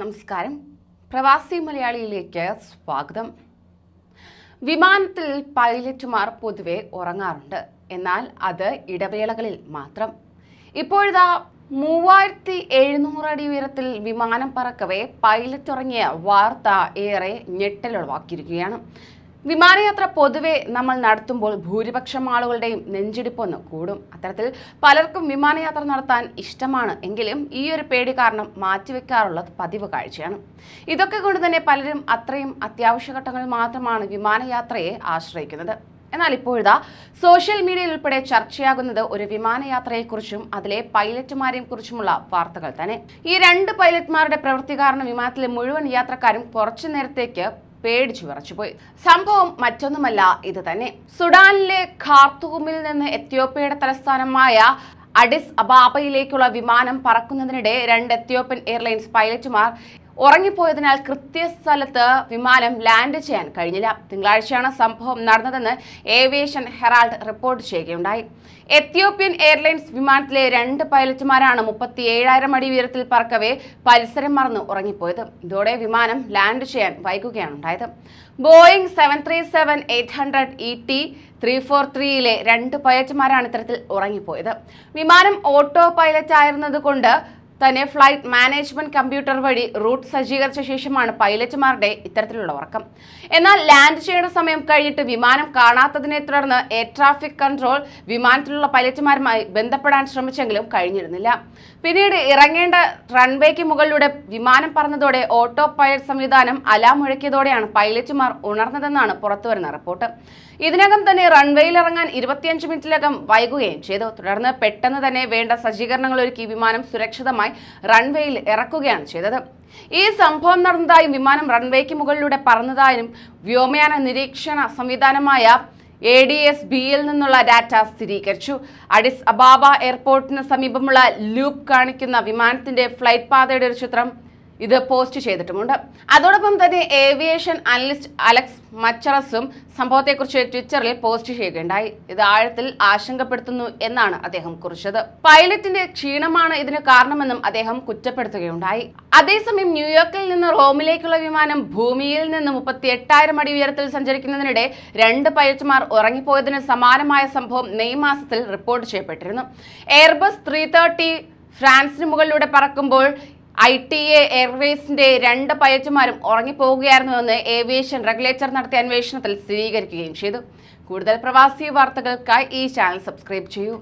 നമസ്കാരം. പ്രവാസി മലയാളിയിലേക്ക് സ്വാഗതം. വിമാനത്തിൽ പൈലറ്റുമാർ പൊതുവെ ഉറങ്ങാറുണ്ട്. എന്നാൽ അത് ഇടവേളകളിൽ മാത്രം. ഇപ്പോഴിതാ മൂവായിരത്തി എഴുന്നൂറ് അടി ഉയരത്തിൽ വിമാനം പറക്കവേ പൈലറ്റ് ഉറങ്ങിയ വാർത്ത ഏറെ ഞെട്ടലുളവാക്കിയിരിക്കുകയാണ് വിമാനയാത്ര പൊതുവെ നമ്മൾ നടത്തുമ്പോൾ ഭൂരിപക്ഷം ആളുകളുടെയും നെഞ്ചിടിപ്പൊന്ന് കൂടും. അത്തരത്തിൽ പലർക്കും വിമാനയാത്ര നടത്താൻ ഇഷ്ടമാണ്. എങ്കിലും ഈ ഒരു പേടി കാരണം മാറ്റിവെക്കാറുള്ളത് പതിവ് കാഴ്ചയാണ്. ഇതൊക്കെ കൊണ്ട് തന്നെ പലരും അത്രയും അത്യാവശ്യ ഘട്ടങ്ങളിൽ മാത്രമാണ് വിമാനയാത്രയെ ആശ്രയിക്കുന്നത്. എന്നാൽ ഇപ്പോഴിതാ സോഷ്യൽ മീഡിയയിൽ ഉൾപ്പെടെ ചർച്ചയാകുന്നത് ഒരു വിമാനയാത്രയെക്കുറിച്ചും അതിലെ പൈലറ്റുമാരെയും കുറിച്ചുമുള്ള വാർത്തകൾ തന്നെ. ഈ രണ്ട് പൈലറ്റ്മാരുടെ പ്രവൃത്തി കാരണം വിമാനത്തിലെ മുഴുവൻ യാത്രക്കാരും കുറച്ചു നേരത്തേക്ക് പേടിച്ചു വിറച്ചുപോയി. സംഭവം മറ്റൊന്നുമല്ല ഇത് തന്നെ. സുഡാനിലെ ഖാർത്തൂമിൽ നിന്ന് എത്യോപ്യയുടെ തലസ്ഥാനമായ അഡിസ് അബാബയിലേക്കുള്ള വിമാനം പറക്കുന്നതിനിടെ രണ്ട് എത്യോപ്യൻ എയർലൈൻസ് പൈലറ്റുമാർ ഉറങ്ങിപ്പോയതിനാൽ കൃത്യസ്ഥലത്ത് വിമാനം ലാൻഡ് ചെയ്യാൻ കഴിഞ്ഞില്ല. തിങ്കളാഴ്ചയാണ് സംഭവം നടന്നതെന്ന് ഏവിയേഷൻ ഹെറാൾഡ് റിപ്പോർട്ട് ചെയ്യുകയുണ്ടായി. എത്യോപ്യൻ എയർലൈൻസ് വിമാനത്തിലെ രണ്ട് പൈലറ്റുമാരാണ് മുപ്പത്തി ഏഴായിരം അടി ഉയരത്തിൽ പറക്കവേ പരിസരം മറന്ന് ഉറങ്ങിപ്പോയത്. ഇതോടെ വിമാനം ലാൻഡ് ചെയ്യാൻ വൈകുകയാണ് ഉണ്ടായത്. Boeing seven three seven eight hundred E T three four ത്രീയിലെ രണ്ട് പൈലറ്റുമാരാണ് ഇത്തരത്തിൽ ഉറങ്ങിപ്പോയത്. വിമാനം ഓട്ടോ പൈലറ്റ് ആയിരുന്നത് കൊണ്ട് തന്നെ ഫ്ലൈറ്റ് മാനേജ്മെന്റ് കമ്പ്യൂട്ടർ വഴി റൂട്ട് സജ്ജീകരിച്ച ശേഷമാണ് പൈലറ്റുമാരുടെ ഇത്തരത്തിലുള്ള ഉറക്കം. എന്നാൽ ലാൻഡ് ചെയ്യേണ്ട സമയം കഴിഞ്ഞിട്ട് വിമാനം കാണാത്തതിനെ തുടർന്ന് എയർ ട്രാഫിക് കൺട്രോൾ വിമാനത്തിലുള്ള പൈലറ്റുമാരുമായി ബന്ധപ്പെടാൻ ശ്രമിച്ചെങ്കിലും കഴിഞ്ഞിരുന്നില്ല. പിന്നീട് ഇറങ്ങേണ്ട റൺവേക്ക് മുകളിലൂടെ വിമാനം പറന്നതോടെ ഓട്ടോ പൈലറ്റ് സംവിധാനം അലാം മുഴക്കിയതോടെയാണ് പൈലറ്റുമാർ ഉണർന്നതെന്നാണ് പുറത്തുവരുന്ന റിപ്പോർട്ട്. ഇതിനകം തന്നെ റൺവേയിൽ ഇറങ്ങാൻ ഇരുപത്തിയഞ്ച് മിനിറ്റിലകം വൈകുകയും ചെയ്തു. തുടർന്ന് പെട്ടെന്ന് തന്നെ വേണ്ട സജ്ജീകരണങ്ങൾ ഒരുക്കി വിമാനം സുരക്ഷിതമായി റൺവേയിൽ ഇറക്കുകയാണ് ചെയ്തത്. ഈ സംഭവം നടന്നതായും വിമാനം റൺവേക്ക് മുകളിലൂടെ പറന്നതായും വ്യോമയാന നിരീക്ഷണ സംവിധാനമായ എ ഡി എസ് ബിയിൽ നിന്നുള്ള ഡാറ്റ സ്ഥിരീകരിച്ചു. അഡിസ് അബാബ എയർപോർട്ടിന് സമീപമുള്ള ലൂപ്പ് കാണിക്കുന്ന വിമാനത്തിന്റെ ഫ്ലൈറ്റ് പാതയുടെ ഒരു ചിത്രം ഇത് പോസ്റ്റ് ചെയ്തിട്ടുമുണ്ട്. അതോടൊപ്പം തന്നെ ഏവിയേഷൻ അനലിസ്റ്റ് അലക്സ് മച്ചറസും സംഭവത്തെക്കുറിച്ച് ട്വിറ്ററിൽ പോസ്റ്റ് ചെയ്യുകയുണ്ടായി. ഇത് ആഴത്തിൽ ആശങ്കപ്പെടുത്തുന്നു എന്നാണ് അദ്ദേഹം കുറിച്ചത്. പൈലറ്റിന്റെ ക്ഷീണമാണ് ഇതിന് കാരണമെന്നും അദ്ദേഹം കുറ്റപ്പെടുത്തുകയുണ്ടായി. അതേസമയം ന്യൂയോർക്കിൽ നിന്ന് റോമിലേക്കുള്ള വിമാനം ഭൂമിയിൽ നിന്ന് മുപ്പത്തി എട്ടായിരം അടി ഉയരത്തിൽ സഞ്ചരിക്കുന്നതിനിടെ രണ്ട് പൈലറ്റുമാർ ഉറങ്ങിപ്പോയതിന് സമാനമായ സംഭവം മെയ് മാസത്തിൽ റിപ്പോർട്ട് ചെയ്യപ്പെട്ടിരുന്നു. എയർബസ് ത്രീ ഫ്രാൻസിന് മുകളിലൂടെ പറക്കുമ്പോൾ ഐ ടി എ എയർവേസിന്റെ രണ്ട് പൈലറ്റുമാരും ഉറങ്ങിപ്പോവുകയായിരുന്നുവെന്ന് ഏവിയേഷൻ റെഗുലേറ്റർ നടത്തിയ അന്വേഷണത്തിൽ സ്ഥിരീകരിക്കുകയും ചെയ്തു. കൂടുതൽ പ്രവാസി വാർത്തകൾക്കായി ഈ ചാനൽ സബ്സ്ക്രൈബ് ചെയ്യൂ.